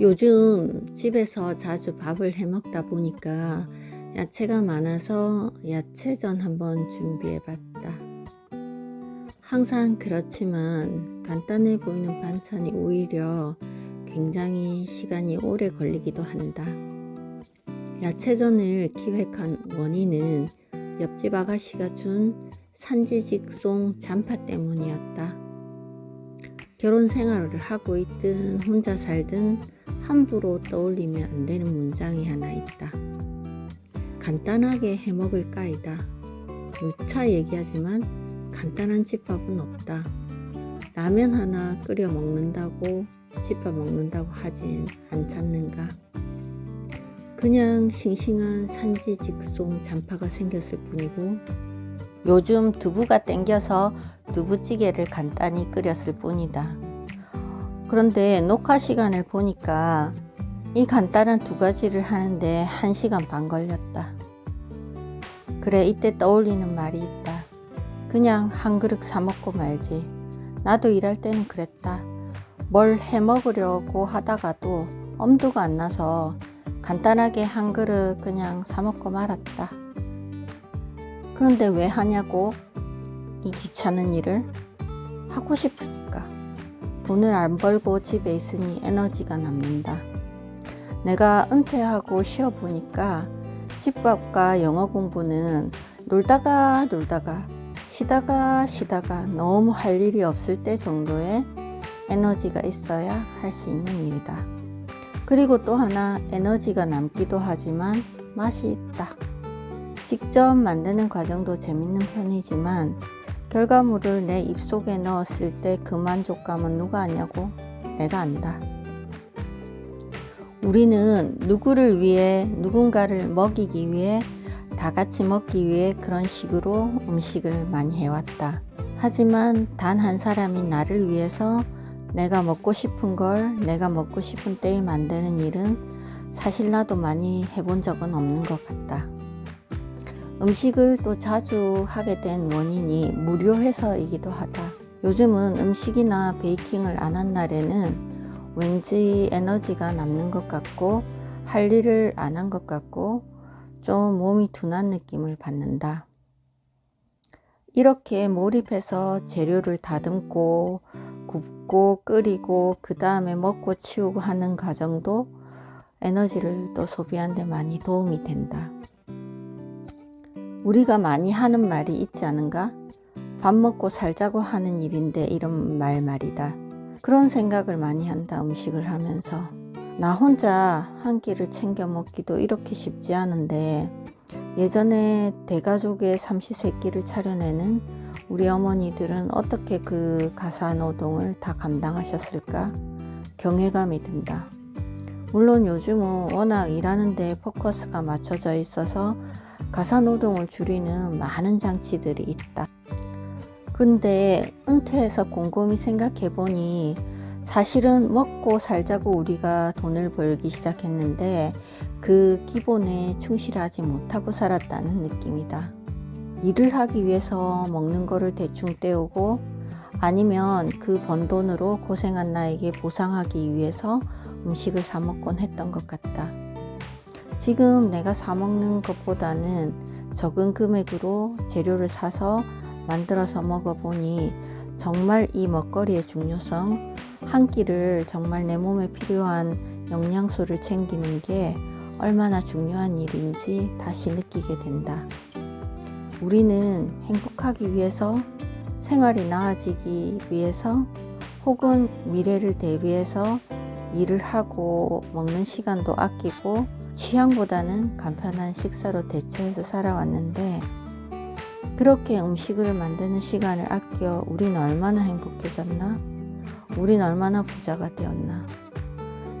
요즘 집에서 자주 밥을 해 먹다 보니까 야채가 많아서 야채전 한번 준비해 봤다. 항상 그렇지만 간단해 보이는 반찬이 오히려 굉장히 시간이 오래 걸리기도 한다. 야채전을 기획한 원인은 옆집 아가씨가 준 산지직송 잔파 때문이었다. 결혼 생활을 하고 있든 혼자 살든 함부로 떠올리면 안 되는 문장이 하나 있다. 간단하게 해 먹을 까이다. 누차 얘기하지만 간단한 집밥은 없다. 라면 하나 끓여 먹는다고 집밥 먹는다고 하진 않잖는가. 그냥 싱싱한 산지 직송 잔파가 생겼을 뿐이고 요즘 두부가 땡겨서 두부찌개를 간단히 끓였을 뿐이다. 그런데 녹화 시간을 보니까 이 간단한 두 가지를 하는데 한 시간 반 걸렸다. 그래, 이때 떠올리는 말이 있다. 그냥 한 그릇 사 먹고 말지. 나도 일할 때는 그랬다. 뭘 해 먹으려고 하다가도 엄두가 안 나서 간단하게 한 그릇 그냥 사 먹고 말았다. 그런데 왜 하냐고? 이 귀찮은 일을 하고 싶으니까. 돈을 안 벌고 집에 있으니 에너지가 남는다. 내가 은퇴하고 쉬어보니까 집밥과 영어 공부는 놀다가 놀다가 쉬다가 쉬다가 너무 할 일이 없을 때 정도의 에너지가 있어야 할 수 있는 일이다. 그리고 또 하나 에너지가 남기도 하지만 맛이 있다. 직접 만드는 과정도 재밌는 편이지만 결과물을 내 입속에 넣었을 때 그 만족감은 누가 아냐고 내가 안다. 우리는 누구를 위해 누군가를 먹이기 위해 다 같이 먹기 위해 그런 식으로 음식을 많이 해왔다. 하지만 단 한 사람인 나를 위해서 내가 먹고 싶은 걸 내가 먹고 싶은 때에 만드는 일은 사실 나도 많이 해본 적은 없는 것 같다. 음식을 또 자주 하게 된 원인이 무료해서이기도 하다. 요즘은 음식이나 베이킹을 안 한 날에는 왠지 에너지가 남는 것 같고 할 일을 안 한 것 같고 좀 몸이 둔한 느낌을 받는다. 이렇게 몰입해서 재료를 다듬고 굽고 끓이고 그 다음에 먹고 치우고 하는 과정도 에너지를 또 소비하는데 많이 도움이 된다. 우리가 많이 하는 말이 있지 않은가? 밥 먹고 살자고 하는 일인데 이런 말 말이다. 그런 생각을 많이 한다, 음식을 하면서. 나 혼자 한 끼를 챙겨 먹기도 이렇게 쉽지 않은데, 예전에 대가족의 삼시세끼를 차려내는 우리 어머니들은 어떻게 그 가사 노동을 다 감당하셨을까? 경외감이 든다. 물론 요즘은 워낙 일하는데 포커스가 맞춰져 있어서 가사 노동을 줄이는 많은 장치들이 있다. 근데 은퇴해서 곰곰이 생각해 보니 사실은 먹고 살자고 우리가 돈을 벌기 시작했는데 그 기본에 충실하지 못하고 살았다는 느낌이다. 일을 하기 위해서 먹는 거를 대충 때우고 아니면 그 번 돈으로 고생한 나에게 보상하기 위해서 음식을 사 먹곤 했던 것 같다. 지금 내가 사 먹는 것보다는 적은 금액으로 재료를 사서 만들어서 먹어보니 정말 이 먹거리의 중요성, 한 끼를 정말 내 몸에 필요한 영양소를 챙기는 게 얼마나 중요한 일인지 다시 느끼게 된다. 우리는 행복하기 위해서, 생활이 나아지기 위해서, 혹은 미래를 대비해서 일을 하고 먹는 시간도 아끼고 취향보다는 간편한 식사로 대처해서 살아왔는데 그렇게 음식을 만드는 시간을 아껴 우린 얼마나 행복해졌나? 우린 얼마나 부자가 되었나?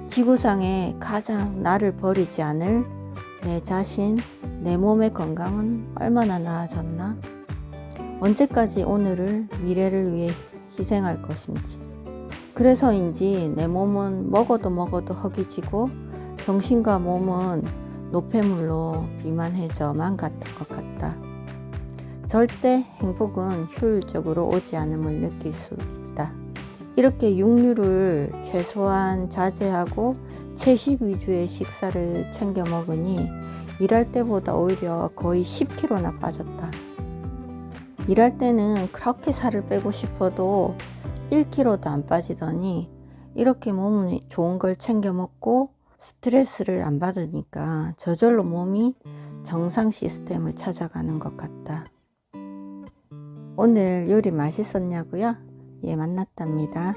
지구상에 가장 나를 버리지 않을 내 자신, 내 몸의 건강은 얼마나 나아졌나? 언제까지 오늘을 미래를 위해 희생할 것인지. 그래서인지 내 몸은 먹어도 먹어도 허기지고 정신과 몸은 노폐물로 비만해져만 갔던 것 같다. 절대 행복은 효율적으로 오지 않음을 느낄 수 있다. 이렇게 육류를 최소한 자제하고 채식 위주의 식사를 챙겨 먹으니 일할 때보다 오히려 거의 10kg나 빠졌다. 일할 때는 그렇게 살을 빼고 싶어도 1kg도 안 빠지더니 이렇게 몸이 좋은 걸 챙겨 먹고 스트레스를 안 받으니까 저절로 몸이 정상 시스템을 찾아가는 것 같다. 오늘 요리 맛있었냐고요? 예, 만났답니다.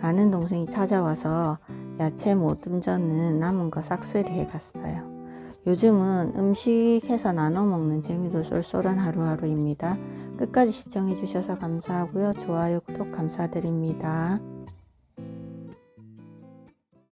아는 동생이 찾아와서 야채 모듬전은 남은 거 싹쓸이 해갔어요. 요즘은 음식 해서 나눠 먹는 재미도 쏠쏠한 하루하루입니다. 끝까지 시청해 주셔서 감사하고요. 좋아요, 구독 감사드립니다.